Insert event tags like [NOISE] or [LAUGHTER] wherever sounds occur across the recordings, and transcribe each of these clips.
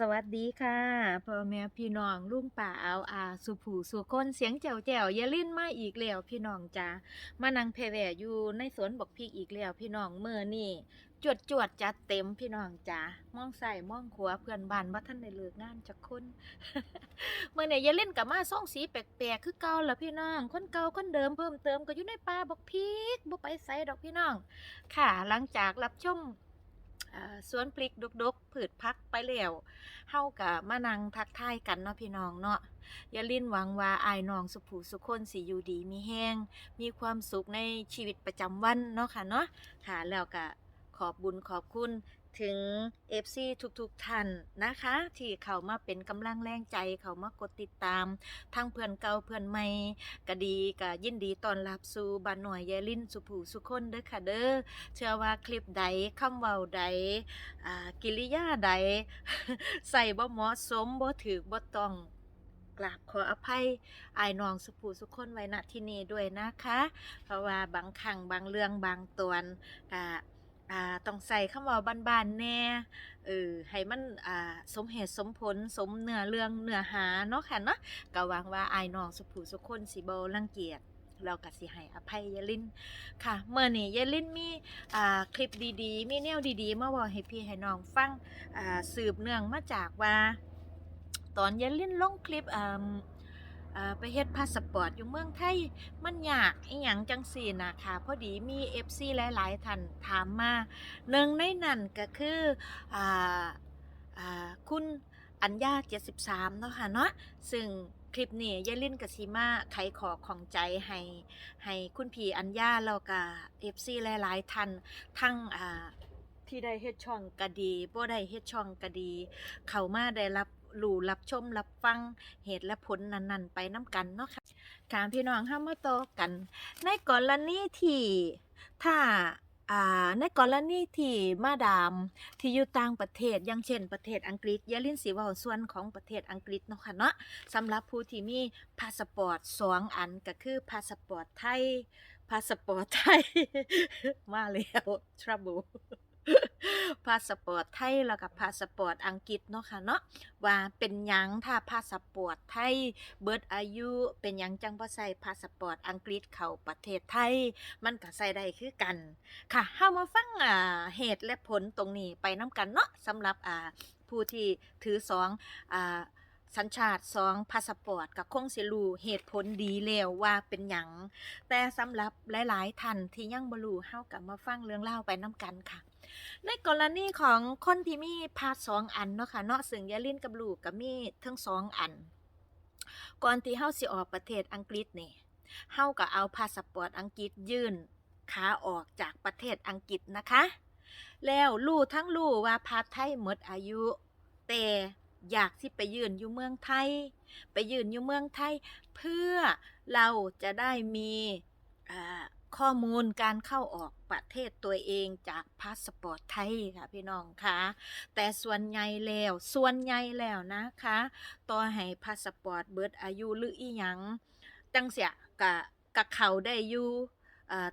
สวัสดีค่ะพ่อแม่พี่น้องลุงป่าเอาอาสุผูสุคนเสียงแจ๋วแจ๋วอย่าลิ้นมาอีกแล้วพี่น้องจ้ามานั่งเพแวอยู่ในสวนบอกพริกอีกแล้วพี่น้องเมื่อนี่จวดจวดจัดเต็มพี่น้องจ้ามองใส่มองขวาเพื่อนบ้านว่าท่านได้เลิกงานจากคนเมื่อเนี่ยอย่าเล่นกับมาส่องสีแปลกๆคือเก่าและพี่น้อง คนเก่าคนเดิมเพิ่มเติมก็อยู่ในป่าบอกพริกบ่ไปไสดอกพี่น้อง ค่ะหลังจากรับชม สวนพลิกดกๆผืดพักไปแล้วเฮากับมานั่งทักทายกันเนาะพี่น้องเนาะอย่าลิ้นหวังว่าอายน้องสุผูสุคนสิอยู่ดีมีแห้งมีความสุขในชีวิตประจำวันเนาะค่ะเนาะค่ะแล้วก็ขอบบุญขอบคุณ ถึง FC ทุกๆท่านนะคะ ที่เขามาเป็นกำลังแรงใจเขามากดติดตาม ทั้งเพื่อนเก่าเพื่อนใหม่ก็ดีก็ยินดีตอนรับสู่บ้านหน่อยยายลินสุภูสุคนเด้อค่ะเด้อเชื่อว่าคลิปใดคำเว้าใดกิริยาใด ใส่บ่เหมาะสมบ่ถือบ่ต้องกราบขออภัยอายนองสุภูสุคนไว้ณที่นี้ด้วยนะคะ เพราะว่าบางครั้งบางเรื่องบางตอนก็ อ่าต้องใส่คำเว้าบ้านๆแน่เออให้มันอ่าสมเหตุสมผลสมเนื้อเรื่องเนื้อหาเนาะค่ะเนาะก็หวังว่าอายน้องสุภูสุคนสิบ่รังเกียจเราก็สิให้อภัยยายลินค่ะเมื่อนี้ยายลินมีอ่าคลิปดีๆ มีแนวดีๆมาบอกให้พี่ให้น้องฟังอ่าสืบเนื่องมาจากว่า ตอนยายลินลงคลิปอ่า ไปเฮ็ดพาสปอร์ตอยู่เมืองไทยมันยากอีหยังจังสี่นะค่ะพอดีมี FC หลาย ๆท่านถามมาหนึ่งในนั้นก็คืออ่าอ่าคุณอัญญา73เนาะค่ะเนาะซึ่งคลิปนี้ยายลินกับซีมาไขขอของใจให้ให้คุณพี่อัญญาแล้วก็เอฟซีหลาย ๆท่านทั้งอ่าที่ได้เฮ็ดช่องก็ดีบ่ได้เฮ็ดช่องก็ดี เข้ามาได้รับ รู้รับชมรับฟังเหตุและผลนั้นๆ ไปน้ำกันเนาะค่ะค่ะพี่น้องเฮามาต่อกัน ในกรณีที่ถ้าอ่าในกรณีที่มาดามที่อยู่ต่างประเทศอย่างเช่นประเทศอังกฤษยาลินสิเว้าส่วนของประเทศอังกฤษเนาะค่ะเนาะสำหรับผู้ที่มีพาสปอร์ตสองอันก็คือพาสปอร์ตไทยพาสปอร์ตไทย มาแล้ว trouble พาสปอร์ตไทยแล้วก็พาสปอร์ตอังกฤษเนาะค่ะเนาะว่าเป็นหยังถ้าพาสปอร์ตไทยเบิดอายุ เป็นหยังจังบ่ใส่พาสปอร์ตอังกฤษเข้าประเทศไทย มันก็ใส่ได้คือกันค่ะเฮามาฟังอ่าเหตุและผลตรงนี้ไปน้ำกันเนาะสำหรับอ่าผู้ที่ถือสองอ่าสัญชาติสองพาสปอร์ตกับคงสิรูเหตุผลดีแล้วว่าเป็นหยังแต่สำหรับหลาย ๆท่านที่ยังบ่รู้เฮากับมาฟังเรื่องเล่าไปน้ำกันค่ะ ในกรณีของคนที่มีพาสสองอันเนาะค่ะเนาะซึ่งยาลินกับลูกก็มีทั้งสองอัน ก่อนที่เฮาสิออกประเทศอังกฤษนี่เฮาก็เอาพาสปอร์ตอังกฤษยื่นขาออกจากประเทศอังกฤษนะคะ แล้วลู่ทั้งลู่ว่าพาไทยหมดอายุ แต่อยากที่ไปยืนอยู่เมืองไทย ไปยืนอยู่เมืองไทย เพื่อเราจะได้มีอ่า ข้อมูลการเข้าออกประเทศตัวเองจากพาสปอร์ตไทยค่ะพี่น้องคะแต่ส่วนใหญ่แล้วส่วนใหญ่แล้วนะคะ ต่อให้พาสปอร์ตเบิดอายุหรืออีหยังจังเสียกะกะเขาได้อยู่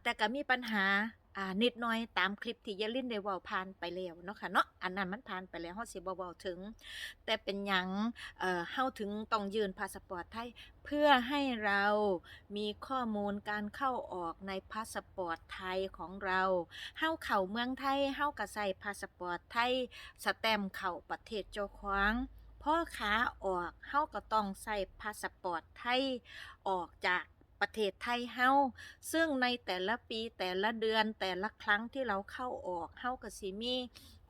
แต่ก็มีปัญหา อ่านิดหน่อยตามคลิปที่ยายลินได้เว้าผ่านไปแล้วเนาะค่ะเนาะอันนั้นมันผ่านไปแล้วเฮาสิบ่เว้าถึง แต่เป็นหยังเอ่อเฮาถึงต้องยืนพาสปอร์ตไทยเพื่อให้เรามีข้อมูลการเข้าออกในพาสปอร์ตไทยของเราเฮาเข้าเมืองไทยเฮาก็ใส่พาสปอร์ตไทยสแตมป์เข้าประเทศเจ้าของพ่อขาออกเฮาก็ต้องใส่พาสปอร์ตไทยออกจาก ประเทศไทยเฮาซึ่งในแต่ละปีแต่ละเดือนแต่ละครั้งที่เราเข้าออกเฮาก็สิมี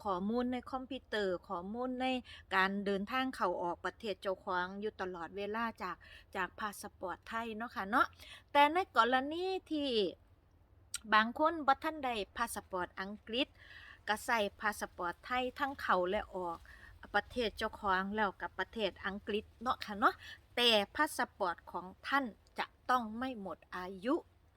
ข้อมูลในคอมพิวเตอร์ข้อมูลในการเดินทางเข้าออกประเทศเจ้าของอยู่ตลอดเวลาจากจากพาสปอร์ตไทยเนาะค่ะเนาะแต่ในกรณีที่บางคนบ่ทันได้พาสปอร์ตอังกฤษก็ใส่พาสปอร์ตไทยทั้งเข้าและออกประเทศเจ้าของแล้วกับประเทศอังกฤษเนาะค่ะเนาะแต่พาสปอร์ตของท่าน ต้องไม่หมดอายุ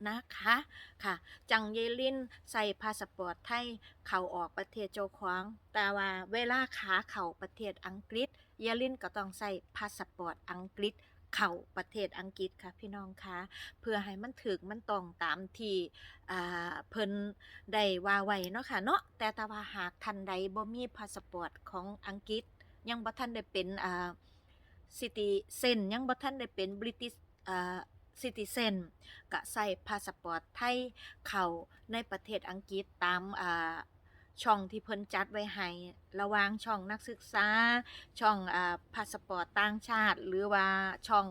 นะคะค่ะ จังเยลินใส่พาสปอร์ตไทยเข้าออกประเทศเจ้าง แต่ว่าเวลาขาเข้าประเทศอังกฤษ เยลินก็ต้องใส่พาสปอร์ตอังกฤษเข้าประเทศอังกฤษค่ะพี่น้องคะเพื่อให้มันถึกมันตรงตามที่อ่าเพิ่นได้ว่าไว้เนาะค่ะเนาะแต่ถ้าว่าหากท่านใดบ่มีพาสปอร์ตของอังกฤษ ยังบ่ทันได้เป็นอ่าซิติเซนยังบ่ทันได้เป็นบริติอ่า ซิติเซนก็ใส่พาสปอร์ตไทยเข้าในประเทศอังกฤษตามอ่าช่องที่เพิ่นจัดไว้ให้ระวางช่องนักศึกษา ช่องอ่าพาสปอร์ตต่างชาติ หรือว่าช่อง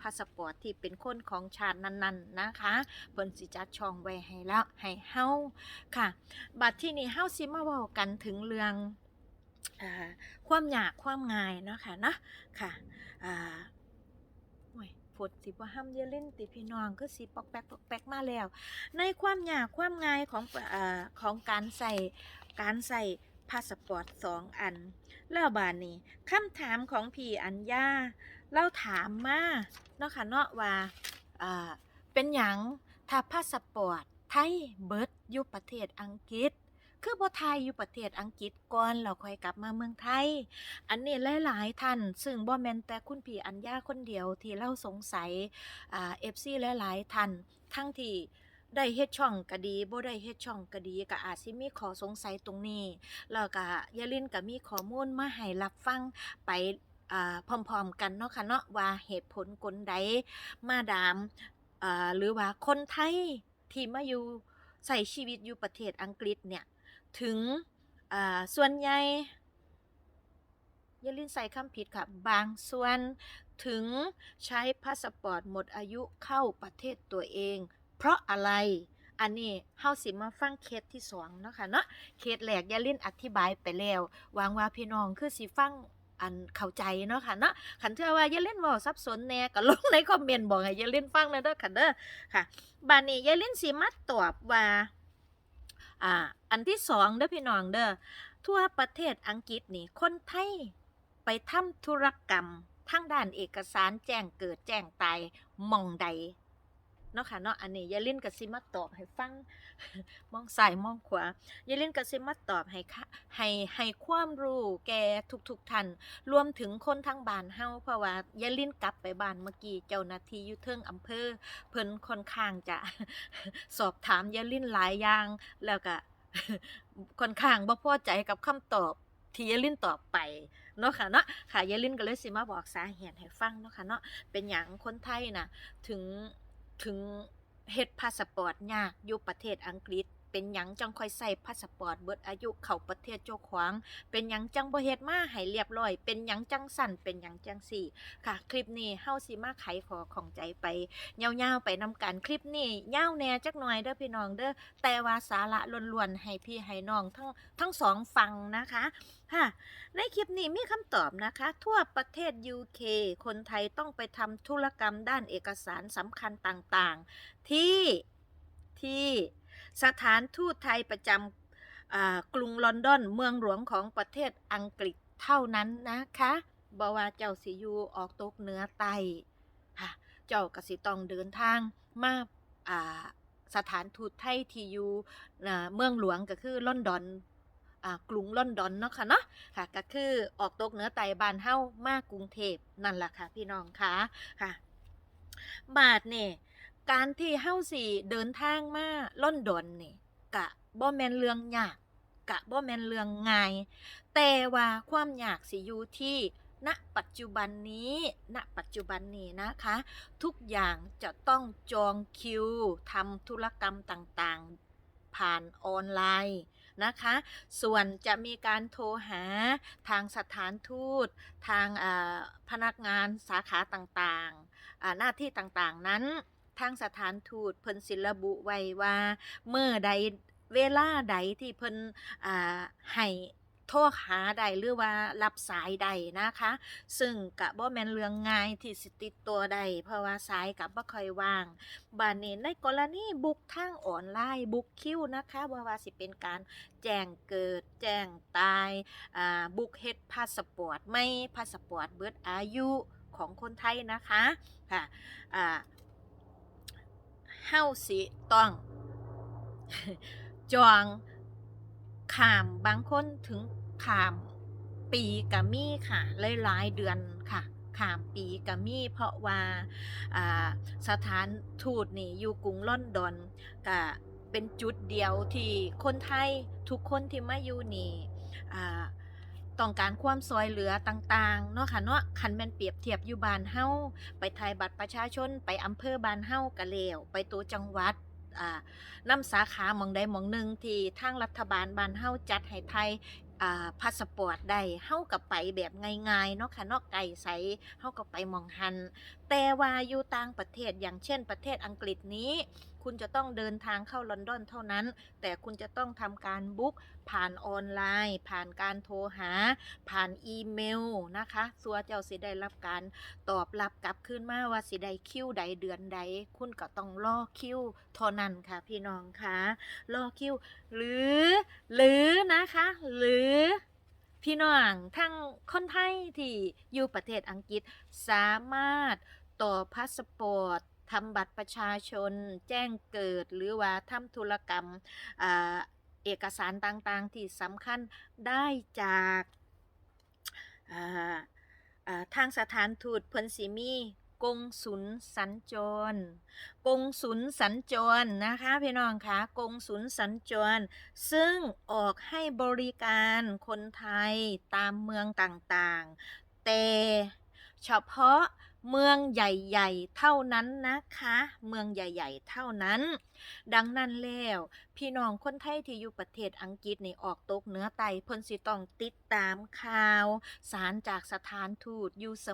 พาสปอร์ตที่เป็นคนของชาตินั้นๆนะคะเพิ่นสิจัดช่องไว้ให้แล้วให้เฮาค่ะ บัดที่นี้เฮาสิมาเว้ากันถึงเรื่องอ่าความยากความง่ายเนาะค่ะเนาะค่ะอ่า ฝดสิบ่ห้ามเยเล่นติพี่น้องคือสิปอกแป๊กปอกแป๊กมาแล้ว ในความยากความง่ายของอของการใส่การใส่พาสปอร์ตสองอัน แล้วบานนี้คำถามของพี่อัญญาเราถามมาเนาะค่ะเนาะว่าอ่าเป็นหยังถ้าพาสปอร์ตไทยเบิดอยู่ประเทศอังกฤษ คือบ่ไทยอยู่ประเทศอังกฤษก่อนแล้วค่อยกลับมาเมืองไทย อันนี้หลายๆท่านซึ่งบ่แม่นแต่คุณพี่อัญญาคนเดียวที่เราสงสัยอ่า FC หลายๆท่านทั้งที่ได้เฮ็ดช่องก็ดีบ่ได้เฮ็ดช่องก็ดีก็อาจสิมีข้อสงสัยตรงนี้ แล้วก็ยาลินก็มีข้อมูลมาให้รับฟังไปอ่าพร้อมๆกันเนาะค่ะเนาะว่าเหตุผลกลใดมาดามอ่าหรือว่าคนไทยที่มาอยู่ใส่ชีวิตอยู่ประเทศอังกฤษเนี่ย ถึงส่วนใหญ่ยาลินใส่คำผิดค่ะ บางส่วนถึงใช้พาสปอร์ตหมดอายุเข้าประเทศตัวเอง เพราะอะไร อันนี้เฮาสิมาฟังเคสที่สองเนาะค่ะเนาะเคสแรกยาลินอธิบายไปแล้ววางว่าพี่น้องคือสิฟังอันเข้าใจเนาะค่ะเนาะคันเทื่อว่ายาลินว้าสับสนแน่ก็ลงในคอมเมนต์บอกให้ยาลินฟังเลยเด้อค่ะเด้อค่ะบัดนี้ยาลินสิมาตอบว่า อ่าอันที่สองเด้อพี่น้องเด้อทั่วประเทศอังกฤษนี่คนไทยไปทำธุรกรรมทางด้านเอกสารแจ้งเกิดแจ้งตายมองใด เนาะค่ะเนาะอันนี้ยาลินก็สิมาตอบให้ฟังมองซ้ายมองขวายายลินก็สิมาตอบให้ค่ะให้ให้ความรู้แก่ทุกๆท่านรวมถึงคนทั้งบ้านเฮาเพราะว่ายายลินกลับไปบ้านเมื่อกี้เจ้าหน้าที่อยู่เทิงอำเภอ เพิ่นค่อนข้างจะสอบถามยายลินหลายอย่างแล้วก็ค่อนข้างบ่พอใจกับคำตอบที่ยายลินตอบไปเนาะค่ะเนาะค่ะยายลินก็เลยสิมาบอกสาเหตุให้ฟังเนาะค่ะเนาะเป็นหยังคนไทยนะถึง ถึงเฮ็ดพาสปอร์ตยากอยู่ประเทศอังกฤษ เป็นหยังจังค่อยใส่พาสปอร์ตเบิดอายุเข้าประเทศเจ้าขวางเป็นหยังจังบ่เฮ็ดมาให้เรียบร้อย เป็นหยังจังสั่นเป็นหยังจังสี่ ค่ะ คลิปนี้เฮาสิมาไขขอของใจไปยาวๆไปนำกันคลิปนี้ยาวแน่จักหน่อยเด้อพี่น้องเด้อแต่ว่าสาระล้วนๆให้พี่ให้น้องทั้งทั้งสองฟังนะคะค่ะในคลิปนี้มีคำตอบนะคะ ทั่วประเทศ UK คนไทยต้องไปทำธุรกรรมด้านเอกสารสำคัญต่างๆ ที่ที่ สถานทูตไทยประจำกรุงลอนดอนเมืองหลวงของประเทศอังกฤษเท่านั้นนะคะบว่าเจ้าสิยูออกตกเหนือไตเจ้ากสิต้องเดินทางมาสถานทูตไทยที่อยู่เมืองหลวงก็คือลอนดอนกรุงลอนดอนเนาะค่ะเนาะค่ะก็คือออกตกเหนือไตบานเฮ้ามากรุงเทพนั่นแหละค่ะพี่น้องคะค่ะบาทเนี่ย การที่เฮาสิเดินทางมาลอนดอนนี่กะบ่แม่นเรื่องยากกะบ่แม่นเรื่องง่าย แต่ว่าความยากสิอยู่ที่ณปัจจุบันนี้ณปัจจุบันนี้นะคะ ทุกอย่างจะต้องจองคิวทำธุรกรรมต่างๆ ผ่านออนไลน์นะคะ ส่วนจะมีการโทรหาทางสถานทูต ทางพนักงานสาขาต่างๆหน้าที่ต่างๆนั้น ทางสถานทูตเพิ่นสิระบุไว้ว่าเมื่อใดเวลาใดที่เพิ่นอ่าให้โทรหาใดหรือว่ารับสายใดนะคะ ซึ่งกะบ่แม่นเรื่องง่ายที่สิติดตัวใดเพราะว่าสายกับบ่ค่อยว่างบานนี้ในกรณีบุกทางออนไลน์บุกคิวนะคะว่าว่าสิเป็นการแจ้งเกิด แจ้งตายอ่าบุกเฮ็ดพาสปอร์ตไม่พาสปอร์ตเบิดอายุของคนไทยนะคะค่ะอ่า เฮาสิต้อง จองขามบางคนถึงขามปีกะมี่ค่ะหลายๆเดือนค่ะขามปีกะมี่เพราะว่าสถานทูตนี่อยู่กรุงลอนดอนก็เป็นจุดเดียวที่คนไทยทุกคนที่มาอยู่นี่ ต้องการความซอยเหลือต่างๆเนาะค่ะเนาะคันแม่นเปรียบเทียบอยู่บ้านเฮาไปถ่ายบัตรประชาชนไปอำเภอบ้านเฮาก็แล้วไปตัวจังหวัดอ่านำสาขาหมองใดหมองหนึ่งที่ทางรัฐบาลบ้านเฮาจัดให้ไทยอ่าพาสปอร์ตได้เฮาก็ไปแบบง่ายๆเนาะค่ะเนาะไก่ใสเฮาก็ไปมองหัน แต่ว่าอยู่ต่างประเทศอย่างเช่นประเทศอังกฤษนี้คุณจะต้องเดินทางเข้าลอนดอนเท่านั้น แต่คุณจะต้องทำการบุ๊กผ่านออนไลน์ ผ่านการโทรหา ผ่านอีเมลนะคะสัวเจ้าสิได้รับการตอบรับกลับคืนมาว่าสิได้คิวใดเดือนใด คุณก็ต้องรอคิวเท่านั้นค่ะ พี่น้องคะรอคิวหรือ หรือนะคะ หรือพี่น้องทั้งคนไทยที่อยู่ประเทศอังกฤษสามารถต่อพาสปอร์ต ทำบัตรประชาชน แจ้งเกิดหรือว่าทำธุรกรรมอเอกสารต่างๆ ที่สำคัญได้จากทางสถานทูตเพิ่นสิมีกงสุลสัญจร กงสุลสัญจรนะคะพี่น้องคะกงสุลสัญจร ซึ่งออกให้บริการคนไทยตามเมืองต่างๆ แต่เฉพาะ เมืองใหญ่ๆ เท่านั้นนะคะ เมืองใหญ่ ๆ เท่านั้น ดังนั้นแล้ว พี่น้องคนไทยที่อยู่ประเทศอังกฤษนี่ออกตกเหนือไตเพิ่นสิต้องติดตามข่าว สารจากสถานทูตอยู่เส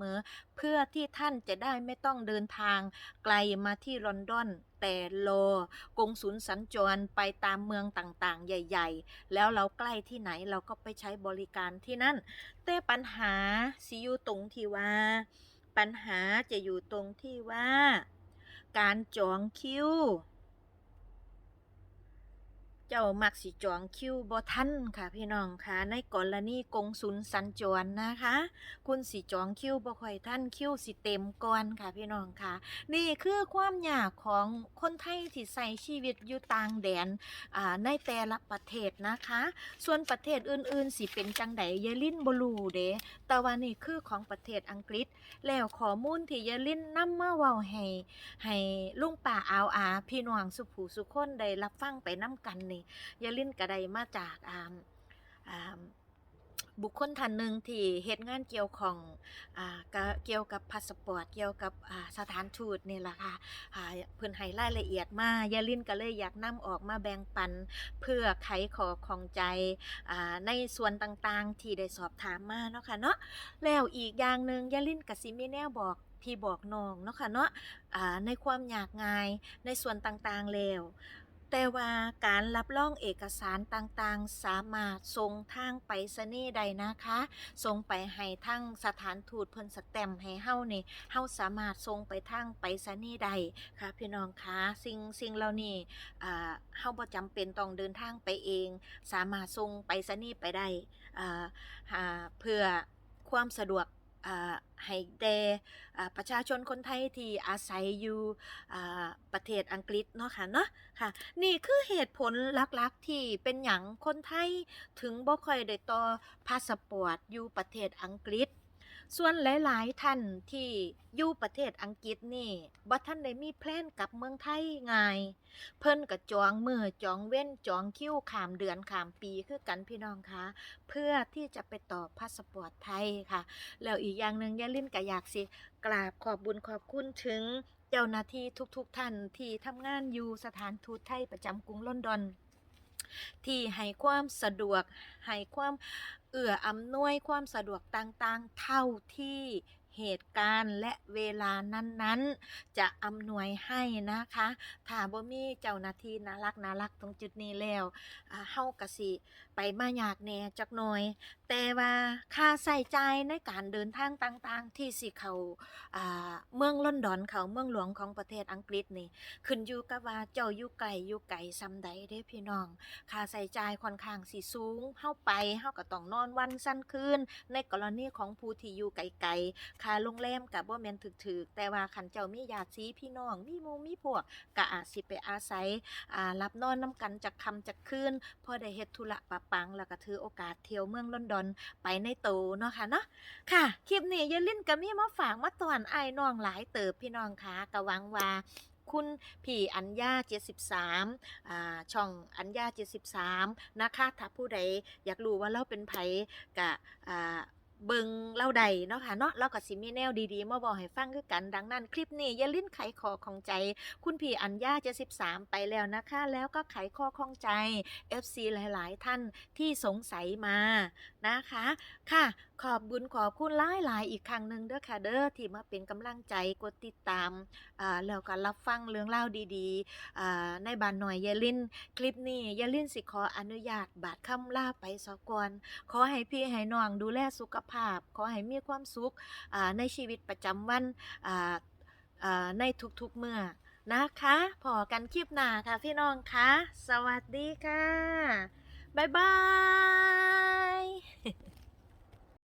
มอๆ เพื่อที่ท่านจะได้ไม่ต้องเดินทางไกลมาที่ลอนดอนแต่โลกงสุลสัญจรไปตามเมืองต่างๆ ใหญ่ ๆ แล้วเราใกล้ที่ไหนเราก็ไปใช้บริการที่นั่น แต่ปัญหาสิอยู่ตรงที่ว่า ปัญหาจะอยู่ตรงที่ว่า การจองคิว เจ้ามักสิจองคิวบ่ทันค่ะพี่น้องค่ะ ในกรณีกงสุลสัญจรนะคะ คุณสิจองคิวบ่ค่อยทันคิวสิเต็มก่อนค่ะพี่น้องค่ะ นี่คือความยากของคนไทยที่ใช้ชีวิตอยู่ต่างแดนอ่าในแต่ละประเทศนะคะ ส่วนประเทศอื่นๆสิเป็นจังใดยายลินบ่รู้เด้แต่ว่านี่คือของประเทศอังกฤษ แล้วข้อมูลที่ยายลินนำมาเว้าให้ให้ลุงป้าอาวอา พี่น้องสุผู้สุคนได้รับฟังไปนํกันนี่ยายลินก็ได้มาจากอ่าอ่าบุคคลท่านหนึ่งที่เฮ็ดงานเกี่ยวของอ่าก็เกี่ยวกับพาสปอร์ตเกี่ยวกับอ่าสถานทูตนี่แหละค่ะอ่าเพิ่นให้รายละเอียดมายาลินก็เลยอยากนำออกมาแบ่งปัน เพื่อไขขอของใจอ่าในส่วนต่างๆ ที่ได้สอบถามมาเนาะค่ะเนาะแล้วอีกอย่างหนึ่งยาลินกับซิมีแนวบอกพี่บอกน้องเนาะค่ะเนาะอ่าในความยากง่ายในส่วนต่างๆแล้ว แต่ว่าการรับรองเอกสารต่างๆ สามารถส่งทางไปรษณีย์ใดนะคะส่งไปให้ทางสถานทูตเพิ่นสแตมให้เฮานี่เฮาสามารถส่งไปทางไปรษณีย์ใดค่ะพี่น้องคะสิ่งสิ่งเหล่านี้อ่าเฮาบ่จำเป็นต้องเดินทางไปเอง สามารถส่งไปรษณีย์ไปได้อ่าเพื่อความสะดวก ให้แด่ประชาชนคนไทยที่อาศัยอยู่ประเทศอังกฤษเนาะค่ะเนาะค่ะนี่คือเหตุผลหลักๆที่เป็นอย่างคนไทยถึงบ่ค่อยได้ต่อพาสปอร์ตอยู่ประเทศอังกฤษ ส่วนหลาย ๆ ท่านที่อยู่ประเทศอังกฤษนี่บ่ท่านได้มีแพลนกลับเมืองไทยง่าย เพิ่นก็จองมือจองเว้นจองคิวขามเดือนขามปีคือกันพี่น้องคะเพื่อที่จะไปต่อพาสปอร์ตไทยค่ะ แล้วอีกอย่างหนึ่งยายลินก็อยากสิกราบขอบบุญขอบคุณถึงเจ้าหน้าที่ทุกๆท่านที่ทำงานอยู่สถานทูตไทยประจำกรุงลอนดอน ที่ให้ความสะดวกให้ความเอื้ออำนวยความสะดวกต่างๆ เท่าที่เหตุการณ์และเวลานั้นๆ จะอำนวยให้นะคะ ถ้าบ่มีเจ้าหน้าที่น่ารักน่ารักตรงจุดนี้แล้วเฮากะสิ ไปมายากแน่จักหน่อย แต่ว่าค่าใช้จ่ายในการเดินทางต่างๆ ที่สิเขาเมืองลอนดอนเขาเมืองหลวงของประเทศอังกฤษนี่ขึ้นอยู่กับว่าเจ้าอยู่ไกลอยู่ไกลซ้ำใดเด้พี่น้อง ค่าใช้จ่ายค่อนข้างสิสูงเฮาไปเฮาก็ต้องนอนวันสั้นคืนในกรณีของผู้ที่อยู่ไกลๆค่าโรงแรมก็บ่แม่นถึกๆ แต่ว่าคันเจ้ามีญาติสีพี่น้องมีหมู่มีพวกก็อาจสิไปอาศัยรับนอนนํกันจักคำจักคืนพอได้เฮ็ดธุระปะปัง แล้วก็ถือโอกาสเที่ยวเมืองลอนดอนไปในโตเนาะค่ะเนาะค่ะ คลิปนี้ยายลินก็มีมาฝากมาตอนไอ้น้องหลายเติบพี่น้องคะก็หวังว่าคุณพี่อัญญา 73อ่าช่องอัญญา 73 นะคะ ถ้าผู้ใดอยากรู้ว่าเราเป็นไผกะอ่า เบิงเล่าใดเนาะค่ะเนาะเราก็สิมีแนวดีๆมาบอกให้ฟังคือกันดังนั้น คลิปนี้อย่าลิ้นไขคอของใจ คุณพี่อัญญา73ไปแล้วนะคะ แล้วก็ไขข้อข้องใจ FC หลาย ๆ ท่านที่สงสัยมานะคะ ค่ะ ขอบบุญขอบคุณหลายหลายอีกครั้งหนึ่งเด้อค่ะเด้อที่มาเป็นกำลังใจกดติดตามอ่าแล้วก็รับฟังเรื่องเล่าดีๆในบานหน่อยยายลินคลิปนี้ยายลินสิขออนุญาตบาดคำลาไปสะก่อนขอให้พี่ให้น้องดูแลสุขภาพ ขอให้มีความสุขในชีวิตประจำวันในทุกๆเมื่อนะคะพอกันคลิปหน้าค่ะพี่น้องคะ สวัสดีค่ะ Bye-bye! [LAUGHS]